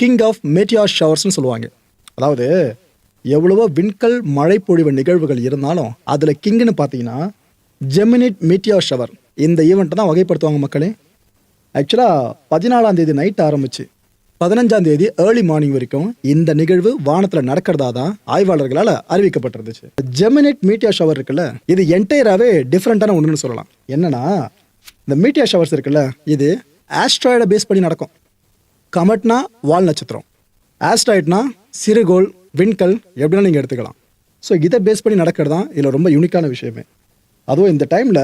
King of மெட்டியா ஷவர்ஸ்னு சொல்லுவாங்க. அதாவது எவ்வளவோ விண்கல் மழை பொழிவு நிகழ்வுகள் இருந்தாலும் அதில் கிங்னு பார்த்தீங்கன்னா ஜெமினிட் மீட்டியா ஷவர் இந்த ஈவெண்ட்டை தான் வகைப்படுத்துவாங்க மக்களே. ஆக்சுவலாக பதினாலாம் தேதி நைட் ஆரம்பிச்சு. பதினஞ்சாம் தேதி ஏர்லி மார்னிங் வரைக்கும் இந்த நிகழ்வு வானத்தில் நடக்கிறதா தான் ஆய்வாளர்களால் அறிவிக்கப்பட்டிருந்துச்சு. ஜெமினிட் மீட்டியா ஷவர் இருக்குல்ல இது என்டையராகவே டிஃப்ரெண்ட்டான ஒன்றுன்னு சொல்லலாம். என்னன்னா இந்த மீட்டியா ஷவர்ஸ் இருக்குல்ல இது ஆஸ்ட்ராய்டை பேஸ் பண்ணி நடக்கும். கமட்னா வால் நட்சத்திரம். ஆஸ்ட்ராய்ட்னா சிறுகோள் விண்கல் எப்படின்னா நீங்கள் எடுத்துக்கலாம். ஸோ இதை பேஸ் பண்ணி நடக்கிறது தான் இதில் ரொம்ப யூனிக்கான விஷயமே. அதுவும் இந்த டைமில்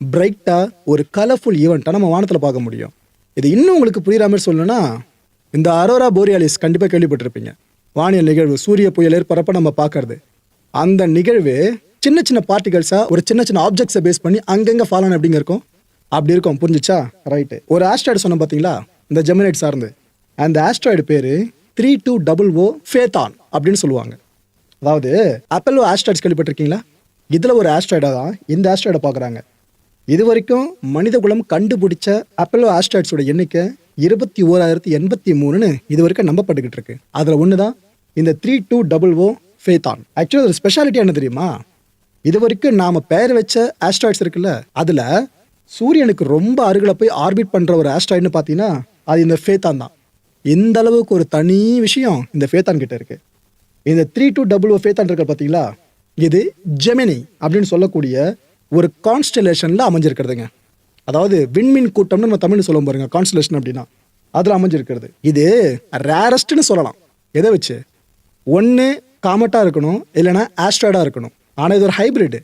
பிரைட்டாக ஒரு கலர்ஃபுல் ஈவெண்ட்டாக நம்ம வானத்தில் பார்க்க முடியும். இது இன்னும் உங்களுக்கு புரியுற மாதிரி சொல்லணும்னா இந்த அரோரா போரியாலிஸ் கண்டிப்பாக கேள்விப்பட்டிருப்பீங்க. வானியல் நிகழ்வு சூரிய புயல் ஏற்பறப்ப நம்ம பார்க்கறது. அந்த நிகழ்வு சின்ன சின்ன பார்ட்டிகல்ஸாக ஒரு சின்ன சின்ன ஆப்ஜெக்ட்ஸை பேஸ் பண்ணி அங்கங்கே ஃபாலோன் எப்படிங்க இருக்கும்? அப்படி இருக்கும். புரிஞ்சுச்சா? ரைட்டு ஒரு ஆஸ்ட்ராய்டு சொன்னோம் பார்த்தீங்களா இந்த ஜெமினைட் சார்ந்து. அந்த ஆஸ்ட்ராய்டு பேர் three two double O Phaethon அப்படின்னு சொல்லுவாங்க. அதாவது அப்பல்லோ ஆஸ்ட்ராய்ட்ஸ் கேள்விப்பட்டிருக்கீங்களா? இதில் ஒரு ஆஸ்ட்ராய்டாக தான் இந்த ஆஸ்ட்ராய்டை பார்க்குறாங்க. இது வரைக்கும் மனித குலம் கண்டுபிடிச்ச அப்பல்லோ ஆஸ்ட்ராய்ட்ஸோட எண்ணிக்கை இருபத்தி ஓராயிரத்தி எண்பத்தி மூணுன்னு இது வரைக்கும் நம்பப்பட்டுக்கிட்டு இருக்கு. அதில் ஒன்று தான் இந்த three two double O Phaethon actually ஒரு ஸ்பெஷாலிட்டி என்ன தெரியுமா? இது வரைக்கும் நாம் பெயர் வச்ச ஆஸ்ட்ராய்ட்ஸ் இருக்குல்ல அதில் சூரியனுக்கு ரொம்ப அருகில் போய் ஆர்பிட் பண்ணுற ஒரு ஆஸ்ட்ராய்டுன்னு பார்த்தீங்கன்னா அது இந்த ஃபேத்தான் தான். எந்த அளவுக்கு ஒரு தனி விஷயம் இந்த ஃபேத்தான் கிட்ட இருக்கு? இந்த three two double O Phaethon இருக்க பார்த்தீங்களா? இது ஜெமினி அப்படின்னு சொல்லக்கூடிய ஒரு கான்ஸ்டலேஷனில் அமைஞ்சிருக்கிறதுங்க. அதாவது விண்மீன் கூட்டம்னு நம்ம தமிழ் சொல்ல பாருங்க கான்ஸ்டலேஷன் அப்படின்னா. அதில் அமைஞ்சிருக்கிறது. இது ரேரஸ்ட்னு சொல்லலாம். எதை வச்சு? ஒன்று காமெட்டாக இருக்கணும் இல்லைன்னா ஆஸ்ட்ராய்டாக இருக்கணும். ஆனால் இது ஒரு ஹைப்ரிட்